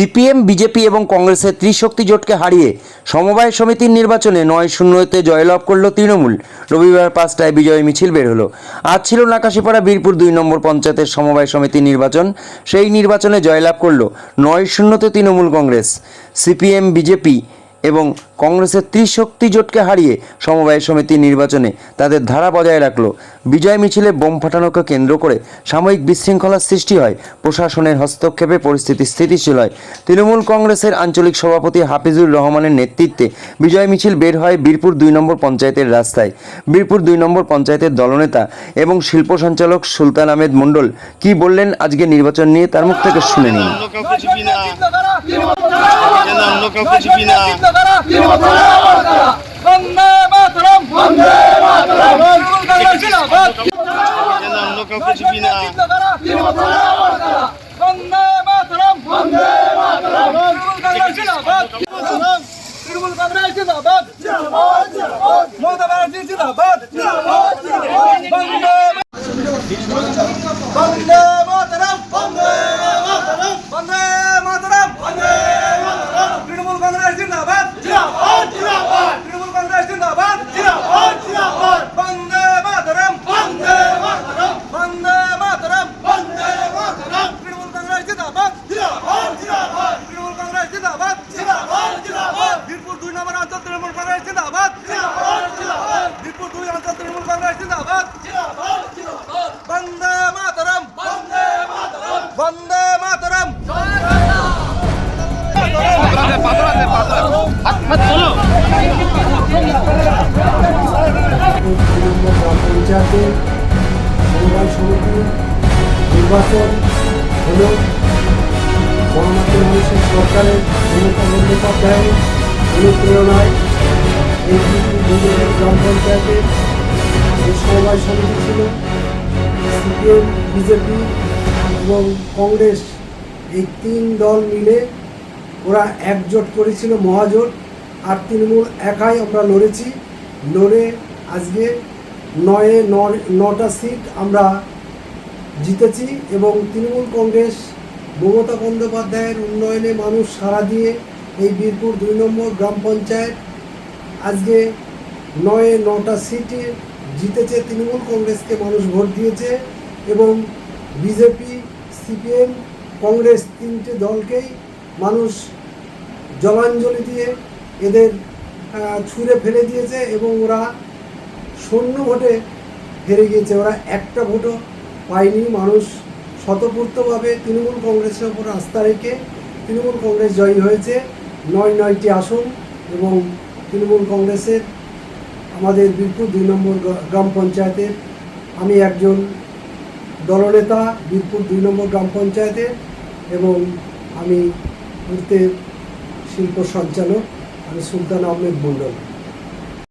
CPM, BJP এবং কংগ্রেসের ত্রিশক্তি জোটকে হারিয়ে সমবায় সমিতির নির্বাচনে নয় শূন্যতে জয়লাভ করল তৃণমূল। রবিবার পাঁচটায় বিজয় মিছিল বের হলো। আজ ছিল নাকাশিপাড়া বীরপুর দুই নম্বর পঞ্চায়েতের সমবায় সমিতির নির্বাচন। সেই নির্বাচনে জয়লাভ করল নয় শূন্যতে তৃণমূল কংগ্রেস। সিপিএম, বিজেপি এবং কংগ্রেসের ত্রিশক্তি জোটকে হারিয়ে সমবায় সমিতির নির্বাচনে তাদের ধারা বজায় রাখল। বিজয় মিছিলে বোম ফাটানোকে কেন্দ্র করে সাময়িক বিশৃঙ্খলার সৃষ্টি হয়। প্রশাসনের হস্তক্ষেপে পরিস্থিতি স্থিতিশীল হয়। তৃণমূল কংগ্রেসের আঞ্চলিক সভাপতি হাফিজুর রহমানের নেতৃত্বে বিজয় মিছিল বের হয় বীরপুর দুই নম্বর পঞ্চায়েতের রাস্তায়। বীরপুর দুই নম্বর পঞ্চায়েতের দলনেতা এবং শিল্প সঞ্চালক সুলতান আহমেদ মণ্ডল কি বললেন আজকে নির্বাচন নিয়ে তার মুখ থেকে শুনে নিন। বন্দে বন্দে তৃণমূল কংগ্রেস জিন্দাবাদ যেন অন্য কাউকে ছুবি না বন্দে মাতরম বন্দে মাতরম তৃণমূল কংগ্রেস জিন্দাবাদ তৃণমূল কংগ্রেস জিন্দাবাদ মমতা ব্যানার্জি জিন্দাবাদ বন্দে বন্দে মাতরম বন্দে মাতরম বন্দে মাতরম বন্দে মাতরম তৃণমূল কংগ্রেস জিন্দাবাদ জিন্দাবাদ জিন্দাবাদ তৃণমূল কংগ্রেস জিন্দাবাদ জিন্দাবাদ জিন্দাবাদ বন্দে মাতরম বন্দে মাতরম বন্দে মাতরম বন্দে মাতরম তৃণমূল কংগ্রেস জিন্দাবাদ জিন্দাবাদ জিন্দাবাদ তৃণমূল কংগ্রেস জিন্দাবাদ জিন্দাবাদ জিন্দাবাদ বীরপুর দুই নম্বর অঞ্চল তৃণমূল কংগ্রেস জিন্দাবাদ। জিন্দাবাদ জিন্দাবাদ বীরপুর দুই অঞ্চল তৃণমূল কংগ্রেস জিন্দাবাদ। জিন্দাবাদ জিন্দাবাদ বন্দে মাতরম। বন্দে মাতরম। বন্দে মাতরম তৃণমূল গ্রাম পঞ্চায়েতের সমবায় সমিতি নির্বাচন হল গণমাধ্যম মানুষের সরকারের মমতা বন্দ্যোপাধ্যায়ের অনুপ্রেরণায় গ্রাম পঞ্চায়েতের বিজেপি এবং কংগ্রেস, এই তিন দল মিলে ওরা একজোট করেছিল মহাজোট। আর তৃণমূল একাই আমরা লড়েছি। লড়ে আজকে নয়ে, নটা সিট আমরা জিতেছি এবং তৃণমূল কংগ্রেস, মমতা বন্দ্যোপাধ্যায়ের উন্নয়নে মানুষ সাড়া দিয়ে এই বীরপুর দুই নম্বর গ্রাম পঞ্চায়েত। আজকে নয়ে নটা সিটে জিতেছে তৃণমূল কংগ্রেসকে মানুষ ভোট দিয়েছে এবং বিজেপি, সিপিএম, কংগ্রেস তিনটে দলকেই মানুষ জলাঞ্জলি দিয়ে এদের ছুঁড়ে ফেলে দিয়েছে এবং ওরা শূন্য ভোটে হেরে গিয়েছে। ওরা একটা ভোটও পায়নি। মানুষ স্বতঃপূর্তভাবে তৃণমূল কংগ্রেসের ওপর আস্থা রেখে তৃণমূল কংগ্রেস জয়ী হয়েছে। নয় নয়টি আসন এবং তৃণমূল কংগ্রেসের, আমাদের বীরপুর দুই নম্বর গ্রাম পঞ্চায়েতের। আমি একজন দলনেতা বীরপুর দুই নম্বর গ্রাম পঞ্চায়েতের এবং আমি শিল্প সঞ্চালক, আমি সুলতান আহমেদ মণ্ডল।